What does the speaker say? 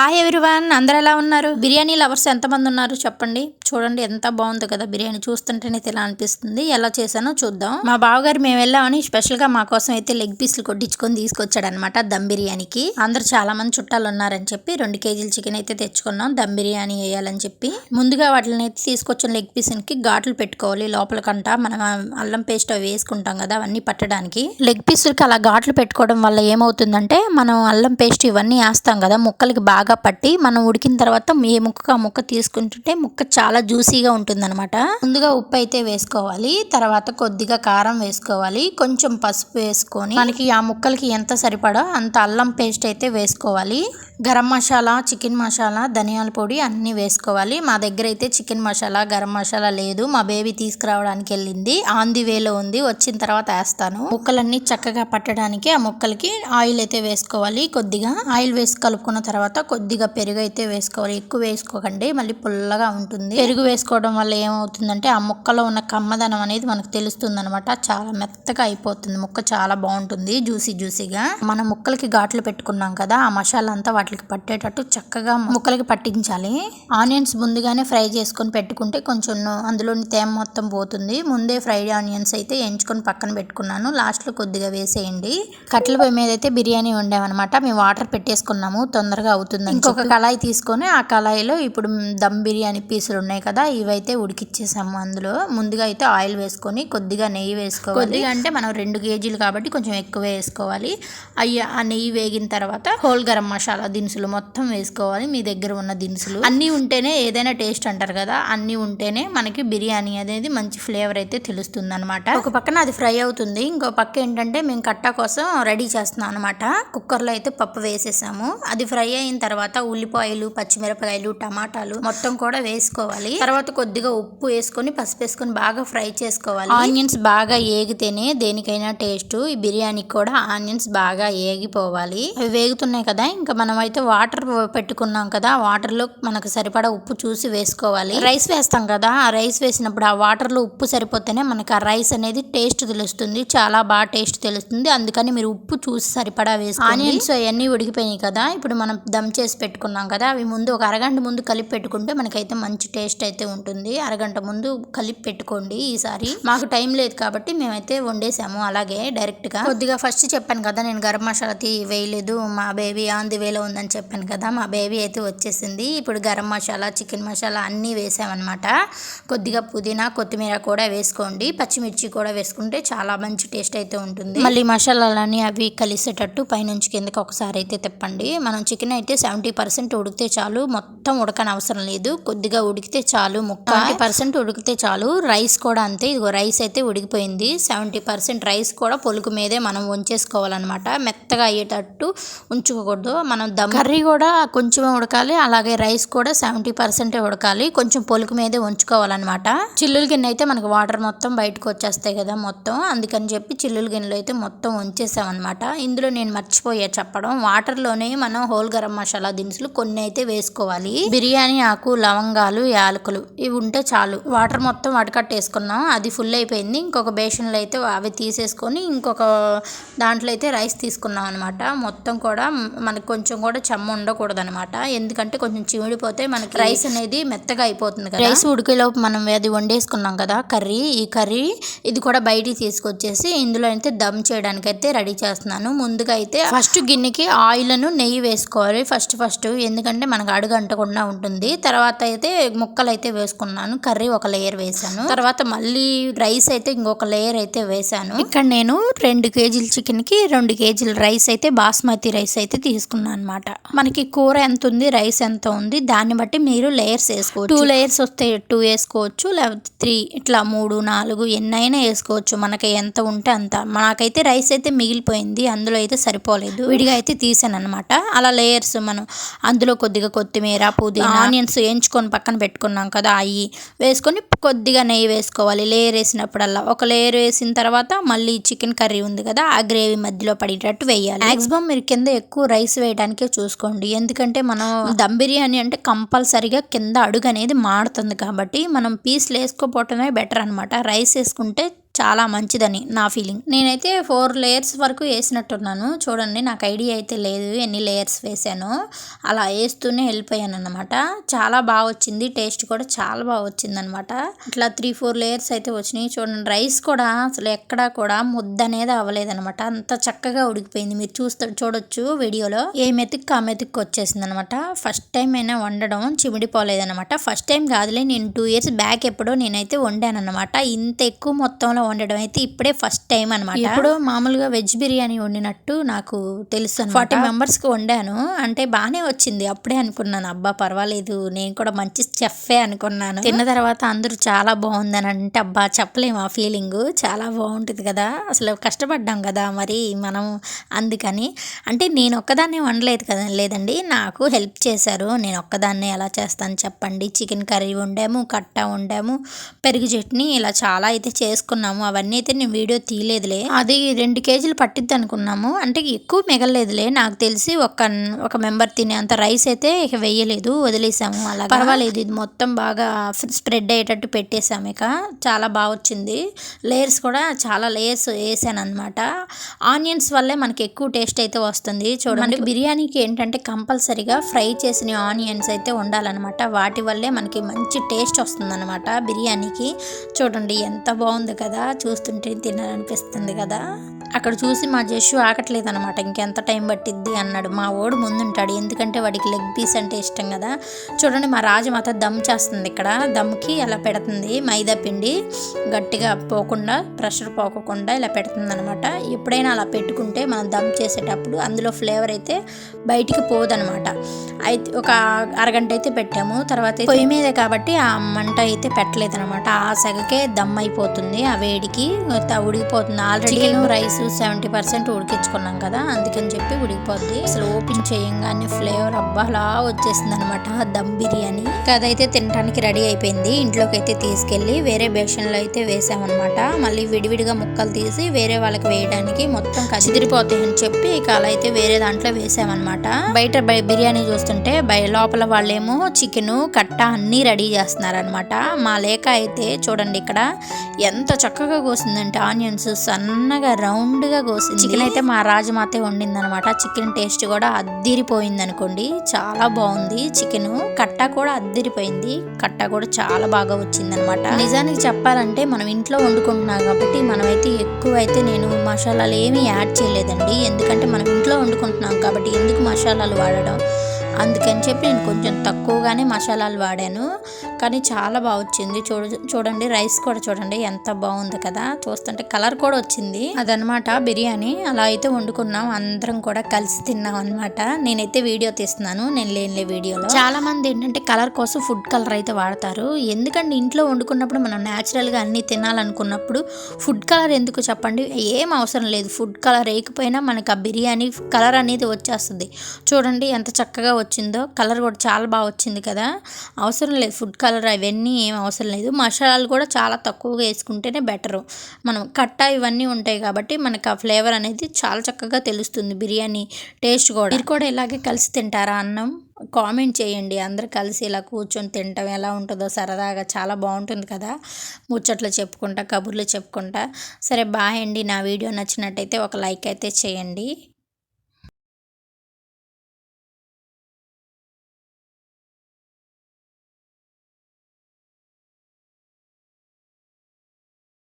Hi everyone అందరు ఎలా ఉన్నారు? బిర్యానీ లవర్స్ ఎంతమంది ఉన్నారు చెప్పండి. చూడండి ఎంత బాగుంది కదా బిర్యానీ. చూస్తుంటేనే ఇలా అనిపిస్తుంది. ఎలా చేశానో చూద్దాం. మా బావగారు మేము వెళ్ళామని స్పెషల్గా మా కోసం అయితే లెగ్ పీసులు కొట్టించుకొని తీసుకొచ్చాడనమాట దమ్ బిర్యానీకి. అందరు చాలా మంది చుట్టాలు ఉన్నారని చెప్పి రెండు కేజీల చికెన్ అయితే తెచ్చుకున్నాం. దమ్ బిర్యానీ వేయాలని చెప్పి. ముందుగా వాటిని అయితే తీసుకొచ్చిన లెగ్ పీస్కి ఘాట్లు పెట్టుకోవాలి. లోపలకంట మనం అల్లం పేస్ట్ అవి వేసుకుంటాం కదా అవన్నీ పట్టడానికి. లెగ్ పీసులకి అలా ఘాట్లు పెట్టుకోవడం వల్ల ఏమవుతుందంటే మనం అల్లం పేస్ట్ ఇవన్నీ వేస్తాం కదా ముక్కలకి బాగా పట్టి మనం ఉడికిన తర్వాత ఏ ముక్కకు ఆ ముక్క తీసుకుంటుంటే ముక్క చాలా జ్యూసీగా ఉంటుందన్నమాట. ముందుగా ఉప్పు అయితే వేసుకోవాలి. తర్వాత కొద్దిగా కారం వేసుకోవాలి. కొంచెం పసుపు వేసుకొని మనకి ఆ ముక్కలకి ఎంత సరిపడో అంత అల్లం పేస్ట్ అయితే వేసుకోవాలి. గరం మసాలా చికెన్ మసాలా ధనియాల పొడి అన్నీ వేసుకోవాలి. మా దగ్గర అయితే చికెన్ మసాలా గరం మసాలా లేదు. మా బేబీ తీసుకురావడానికి వెళ్ళింది. ఆన్ ది వేలో ఉంది. వచ్చిన తర్వాత వేస్తాను. ముక్కలన్నీ చక్కగా పట్టడానికి ఆ ముక్కలకి ఆయిల్ అయితే వేసుకోవాలి. కొద్దిగా ఆయిల్ వేసి కలుపుకున్న తర్వాత కొద్దిగా పెరుగు అయితే వేసుకోవాలి. ఎక్కువ వేసుకోకండి. మళ్ళీ పుల్లగా ఉంటుంది. పెరుగు వేసుకోవడం వల్ల ఏమవుతుందంటే ఆ ముక్కలో ఉన్న కమ్మదనం అనేది మనకు తెలుస్తుంది అనమాట చాలా మెత్తగా అయిపోతుంది. ముక్క చాలా బాగుంటుంది. జ్యూసీ జ్యూసీగా. మనం ముక్కలకి ఘాట్లు పెట్టుకున్నాం కదా ఆ మసాలా అంతా వాటికి పట్టేటట్టు చక్కగా ముక్కలకి పట్టించాలి. ఆనియన్స్ ముందుగానే ఫ్రై చేసుకొని పెట్టుకుంటే కొంచెం అందులోని తేమ మొత్తం పోతుంది. ముందే ఫ్రైడ్ ఆనియన్స్ అయితే ఎంచుకొని పక్కన పెట్టుకున్నాను. లాస్ట్లో కొద్దిగా వేసేయండి. కట్టెల పొయ్యి మీద అయితే బిర్యానీ వండామన్నమాట. మేము వాటర్ పెట్టేసుకున్నాము. తొందరగా అవుతుంది. ఇంకొక కళాయి తీసుకొని ఆ కళాయిలో ఇప్పుడు దమ్ బిర్యానీ పీసులు ఉన్నాయి కదా ఇవైతే ఉడికిచ్చేసాము అందులో. ముందుగా అయితే ఆయిల్ వేసుకొని కొద్దిగా నెయ్యి వేసుకోవాలి. కొద్దిగా అంటే మనం రెండు కేజీలు కాబట్టి కొంచెం ఎక్కువ వేసుకోవాలి. అయ్యి ఆ నెయ్యి వేగిన తర్వాత హోల్ గరం మసాలా దినుసులు మొత్తం వేసుకోవాలి మీ దగ్గర ఉన్న దినుసులు. అన్నీ ఉంటేనే ఏదైనా టేస్ట్ అంటారు కదా అన్నీ ఉంటేనే మనకి బిర్యానీ అనేది మంచి ఫ్లేవర్ అయితే తెలుస్తుంది అనమాట ఒక పక్కన అది ఫ్రై అవుతుంది. ఇంకో పక్క ఏంటంటే మేము కట్టా కోసం రెడీ చేస్తున్నాం అనమాట కుక్కర్లో అయితే పప్పు వేసేసాము. అది ఫ్రై అయిన తర్వాత తర్వాత ఉల్లిపాయలు పచ్చిమిరపకాయలు టమాటాలు మొత్తం కూడా వేసుకోవాలి. తర్వాత కొద్దిగా ఉప్పు వేసుకొని పసుపు వేసుకొని బాగా ఫ్రై చేసుకోవాలి. ఆనియన్స్ బాగా ఏగితేనే దేనికైనా టేస్ట్. ఈ బిర్యానీకి కూడా ఆనియన్స్ బాగా ఏగిపోవాలి. అవి వేగుతున్నాయి కదా ఇంకా మనం అయితే వాటర్ పెట్టుకున్నాం కదా వాటర్లో మనకు సరిపడా ఉప్పు చూసి వేసుకోవాలి. రైస్ వేస్తాం కదా ఆ రైస్ వేసినప్పుడు ఆ వాటర్లో ఉప్పు సరిపోతేనే మనకి ఆ రైస్ అనేది టేస్ట్ తెలుస్తుంది. చాలా బాగా టేస్ట్ తెలుస్తుంది. అందుకని మీరు ఉప్పు చూసి సరిపడా వేసుకోండి. ఆనియన్స్ అవన్నీ ఉడికిపోయినాయి కదా ఇప్పుడు మనం దమ్ చేసి పెట్టుకున్నాం కదా అవి ముందు ఒక అరగంట ముందు కలిపి పెట్టుకుంటే మనకైతే మంచి టేస్ట్ అయితే ఉంటుంది. అరగంట ముందు కలిపి పెట్టుకోండి ఈసారి. మాకు టైం లేదు కాబట్టి మేమైతే వండేసాము అలాగే డైరెక్ట్గా. కొద్దిగా ఫస్ట్ చెప్పాను కదా నేను గరం మసాలా తీ వేయలేదు మా బేబీ ఆన్ ది వేలో ఉందని చెప్పాను కదా మా బేబీ అయితే వచ్చేసింది. ఇప్పుడు గరం మసాలా చికెన్ మసాలా అన్నీ వేసామన్నమాట. కొద్దిగా పుదీనా కొత్తిమీర కూడా వేసుకోండి. పచ్చిమిర్చి కూడా వేసుకుంటే చాలా మంచి టేస్ట్ అయితే ఉంటుంది. మళ్ళీ మసాలాలని అవి కలిసేటట్టు పైనుంచి కిందకి ఒకసారి అయితే తిప్పండి. మనం చికెన్ అయితే సెవెంటీ పర్సెంట్ ఉడికితే చాలు. మొత్తం ఉడకని అవసరం లేదు. కొద్దిగా ఉడికితే చాలు ముక్క. పర్సెంట్ ఉడికితే చాలు. రైస్ కూడా అంతే. ఇదిగో రైస్ అయితే ఉడికిపోయింది. సెవెంటీ పర్సెంట్ రైస్ కూడా పొలుకు మీదే మనం ఉంచేసుకోవాలన్నమాట. మెత్తగా అయ్యేటట్టు ఉంచుకోకూడదు. మనం దమ్ కర్రీ కూడా కొంచెమే ఉడకాలి. అలాగే రైస్ కూడా సెవెంటీ పర్సెంటే ఉడకాలి. కొంచెం పొలుకు మీదే ఉంచుకోవాలన్నమాట. చిల్లుల గిన్నె అయితే మనకు వాటర్ మొత్తం బయటకు వచ్చేస్తాయి కదా మొత్తం. అందుకని చెప్పి చిల్లుల గిన్నెలో అయితే మొత్తం ఉంచేసామన్నమాట. ఇందులో నేను మర్చిపోయా చెప్పడం. వాటర్లోనే మనం హోల్ గరం మసాలా దినుసులు కొన్ని అయితే వేసుకోవాలి. బిర్యానీ ఆకు లవంగాలు యాలకులు ఇవి ఉంటే చాలు. వాటర్ మొత్తం వడకట్టేసుకున్నాం అది ఫుల్ అయిపోయింది. ఇంకొక బేషన్లో అయితే అవి తీసేసుకొని ఇంకొక దాంట్లో అయితే రైస్ తీసుకున్నాం అనమాట మొత్తం కూడా మనకు కొంచెం కూడా చెమ్మ ఉండకూడదు అనమాట ఎందుకంటే కొంచెం చిమిడిపోతే మనకి రైస్ అనేది మెత్తగా అయిపోతుంది కదా. రైస్ ఉడికేలోపు మనం అది వండేసుకున్నాం కదా కర్రీ. ఈ కర్రీ ఇది కూడా బయటికి తీసుకొచ్చేసి ఇందులో అయితే దమ్ చేయడానికి అయితే రెడీ చేస్తున్నాను. ముందుగా అయితే ఫస్ట్ గిన్నెకి ఆయిల్ను నెయ్యి వేసుకోవాలి. ఫస్ట్ ఫస్ట్ ఫస్ట్ ఎందుకంటే మనకు అడుగు అంటకుండా ఉంటుంది. తర్వాత అయితే ముక్కలు అయితే వేసుకున్నాను. కర్రీ ఒక లేయర్ వేసాను తర్వాత మళ్ళీ రైస్ అయితే ఇంకొక లేయర్ అయితే వేసాను ఇక్కడ నేను రెండు కేజీల చికెన్కి రెండు కేజీల రైస్ అయితే బాస్మతి రైస్ అయితే తీసుకున్నాను అనమాట మనకి కూర ఎంత ఉంది రైస్ ఎంత ఉంది దాన్ని బట్టి మీరు లేయర్స్ వేసుకోవచ్చు. టూ లేయర్స్ వస్తే టూ వేసుకోవచ్చు లేకపోతే త్రీ ఇట్లా మూడు నాలుగు ఎన్నైనా వేసుకోవచ్చు. మనకి ఎంత ఉంటే అంత. మనకైతే రైస్ అయితే మిగిలిపోయింది. అందులో అయితే సరిపోలేదు. విడిగా అయితే తీసాను అనమాట అలా లేయర్స్ మనం అందులో కొద్దిగా కొత్తిమీర పుదీనా ఆనియన్స్ వేయించుకొని పక్కన పెట్టుకున్నాం కదా అవి వేసుకొని కొద్దిగా నెయ్యి వేసుకోవాలి. లేయర్ వేసినప్పుడల్లా. ఒక లేయర్ వేసిన తర్వాత మళ్ళీ చికెన్ కర్రీ ఉంది కదా ఆ గ్రేవీ మధ్యలో పడేటట్టు వేయాలి. మాక్సిమం మీరు కింద ఎక్కువ రైస్ వేయడానికే చూసుకోండి. ఎందుకంటే మనం దమ్ బిర్యానీ అంటే కంపల్సరిగా కింద అడుగు అనేది మాడుతుంది కాబట్టి మనం పీస్లు వేసుకోపోవటమే బెటర్ అనమాట రైస్ వేసుకుంటే చాలా మంచిదని నా ఫీలింగ్. నేనైతే ఫోర్ లేయర్స్ వరకు వేసినట్టున్నాను. చూడండి నాకు ఐడియా అయితే లేదు ఎన్ని లేయర్స్ వేసానో. అలా వేస్తూనే వెళ్ళిపోయాను అనమాట చాలా బాగా వచ్చింది. టేస్ట్ కూడా చాలా బాగా వచ్చిందనమాట ఇట్లా త్రీ ఫోర్ లేయర్స్ అయితే వచ్చినాయి. చూడండి రైస్ కూడా అసలు ఎక్కడా కూడా ముద్ద అనేది అవ్వలేదనమాట అంత చక్కగా ఉడికిపోయింది. మీరు చూస్తే చూడొచ్చు వీడియోలో. ఏ మెతుక్కు ఆ మెతుక్కు వచ్చేసింది అనమాట ఫస్ట్ టైం అయినా వండడం చిమిడిపోలేదన్నమాట. ఫస్ట్ టైం కాదులే నేను టూ ఇయర్స్ బ్యాక్ ఎప్పుడో నేనైతే వండాను అనమాట ఇంత ఎక్కువ మొత్తంలో వండడం అయితే ఇప్పుడే ఫస్ట్ టైం అనమాట ఇప్పుడు మామూలుగా వెజ్ బిర్యానీ వండినట్టు నాకు తెలుసు ఫార్టీ మెంబర్స్కి వండాను. అంటే బాగానే వచ్చింది. అప్పుడే అనుకున్నాను అబ్బా పర్వాలేదు నేను కూడా మంచి చెఫే అనుకున్నాను. తిన్న తర్వాత అందరూ చాలా బాగుందని అంటే అబ్బా చెప్పలేము ఆ ఫీలింగ్. చాలా బాగుంటుంది కదా. అసలు కష్టపడ్డాం కదా మరి మనం అందుకని. అంటే నేను ఒక్కదాన్నే వండలేదు కదా లేదండి. నాకు హెల్ప్ చేశారు. నేను ఒక్కదాన్నే ఎలా చేస్తాను చెప్పండి. చికెన్ కర్రీ వండాము కట్ట వండాము పెరుగు చట్నీ ఇలా చాలా అయితే చేసుకున్నాము అవన్నీ అయితే నేను వీడియో తీయలేదులే. అది రెండు కేజీలు పట్టిద్ది అనుకున్నాము. అంటే ఎక్కువ మిగలలేదులే. నాకు తెలిసి ఒక ఒక మెంబర్ తినేంత రైస్ అయితే ఇక వేయలేదు వదిలేసాము అలా పర్వాలేదు. ఇది మొత్తం బాగా స్ప్రెడ్ అయ్యేటట్టు పెట్టేసాము ఇక. చాలా బాగా వచ్చింది లేయర్స్ కూడా చాలా లేయర్స్ వేసాను అనమాట ఆనియన్స్ వల్లే మనకి ఎక్కువ టేస్ట్ అయితే వస్తుంది. చూడండి. బిర్యానీకి ఏంటంటే కంపల్సరీగా ఫ్రై చేసిన ఆనియన్స్ అయితే ఉండాలన్నమాట. వాటి వల్లే మనకి మంచి టేస్ట్ వస్తుందన్నమాట బిర్యానీకి. చూడండి ఎంత బాగుంది కదా. చూస్తుంటే తినాలనిపిస్తుంది కదా. అక్కడ చూసి మా జస్సు ఆగట్లేదు అనమాట ఇంకెంత టైం పట్టిద్ది అన్నాడు. మా ఓడు ముందుంటాడు. ఎందుకంటే వాడికి లెగ్ పీస్ అంటే ఇష్టం కదా. చూడండి మా రాజమాత దమ్ చేస్తుంది ఇక్కడ. దమ్కి అలా పెడుతుంది. మైదా పిండి గట్టిగా పోకుండా ప్రెషర్ పోకుండా ఇలా పెడుతుంది అనమాట ఎప్పుడైనా అలా పెట్టుకుంటే మనం దమ్ చేసేటప్పుడు అందులో ఫ్లేవర్ అయితే బయటికి పోదనమాట అయితే ఒక అరగంట అయితే పెట్టాము. తర్వాత పొయ్యి మీదే కాబట్టి ఆ మంట అయితే పెట్టలేదు అనమాట ఆ సెగకే దమ్ అయిపోతుంది. ఆ వేడికి ఉడికిపోతుంది. ఆల్రెడీ రైస్ సెవెంటీ పర్సెంట్ ఉడికించుకున్నాం కదా అందుకని చెప్పి ఉడికిపోద్ది. అసలు ఓపెన్ చేయంగానే ఫ్లేవర్ అబ్బా అలా వచ్చేసింది అనమాట దమ్ బిర్యానీ. అదైతే తినడానికి రెడీ అయిపోయింది. ఇంట్లోకి అయితే తీసుకెళ్ళి వేరే బేషన్లో అయితే వేసామన్నమాట మళ్ళీ విడివిడిగా ముక్కలు తీసి వేరే వాళ్ళకి వేయడానికి మొత్తం కసిదిరిపోతాయి అని చెప్పి ఇక అలా అయితే వేరే దాంట్లో వేసామన్నమాట బయట బిర్యానీ చూస్తుంటే బయ లోపల వాళ్ళేమో చికెన్ కట్ట అన్నీ రెడీ చేస్తున్నారనమాట. మా లేక అయితే చూడండి ఇక్కడ ఎంత చక్కగా కోసిందంటే ఆనియన్స్ సన్నగా రౌండ్ రౌండ్గా కోసి చికెన్ అయితే మా రాజమాతే వండిందనమాట. చికెన్ టేస్ట్ కూడా అద్దిరిపోయింది అనుకోండి చాలా బాగుంది చికెన్. కట్ట కూడా అద్దిరిపోయింది. కట్ట కూడా చాలా బాగా వచ్చింది అనమాట నిజానికి చెప్పాలంటే మనం ఇంట్లో వండుకుంటున్నాం కాబట్టి మనమైతే ఎక్కువ అయితే నేను మసాలాలు ఏమీ యాడ్ చేయలేదండి. ఎందుకంటే మనం ఇంట్లో వండుకుంటున్నాం కాబట్టి ఎందుకు మసాలాలు వాడడం? అందుకని చెప్పి నేను కొంచెం తక్కువగానే మసాలాలు వాడాను. కానీ చాలా బాగా వచ్చింది చూడ చూడండి రైస్ కూడా చూడండి ఎంత బాగుంది కదా. చూస్తుంటే కలర్ కూడా వచ్చింది. అదనమాట బిర్యానీ. అలా అయితే వండుకున్నాం. అందరం కూడా కలిసి తిన్నాం అనమాట నేనైతే వీడియో తీస్తున్నాను. నేను లేనిలే వీడియోలో. చాలా మంది ఏంటంటే కలర్ కోసం ఫుడ్ కలర్ అయితే వాడతారు. ఎందుకంటే ఇంట్లో వండుకున్నప్పుడు మనం న్యాచురల్గా అన్ని తినాలనుకున్నప్పుడు ఫుడ్ కలర్ ఎందుకు చెప్పండి? ఏం అవసరం లేదు. ఫుడ్ కలర్ వేయకపోయినా మనకు ఆ బిర్యానీ కలర్ అనేది వచ్చేస్తుంది. చూడండి ఎంత చక్కగా వచ్చిందో కలర్ కూడా చాలా బాగా వచ్చింది కదా. అవసరం లేదు ఫుడ్ కలర్ అవన్నీ ఏం అవసరం లేదు. మసాలాలు కూడా చాలా తక్కువగా వేసుకుంటేనే బెటరు. మనం కట్ట ఇవన్నీ ఉంటాయి కాబట్టి మనకు ఆ ఫ్లేవర్ అనేది చాలా చక్కగా తెలుస్తుంది బిర్యానీ టేస్ట్ కూడా. మీరు కూడా ఇలాగే కలిసి తింటారా అన్నం? కామెంట్ చేయండి. అందరు కలిసి ఇలా కూర్చొని తింటాం ఎలా ఉంటుందో సరదాగా. చాలా బాగుంటుంది కదా. ముచ్చట్లు చెప్పుకుంటా కబుర్లు చెప్పుకుంటా. సరే బాయ్ అండి. నా వీడియో నచ్చినట్టయితే ఒక లైక్ అయితే చేయండి.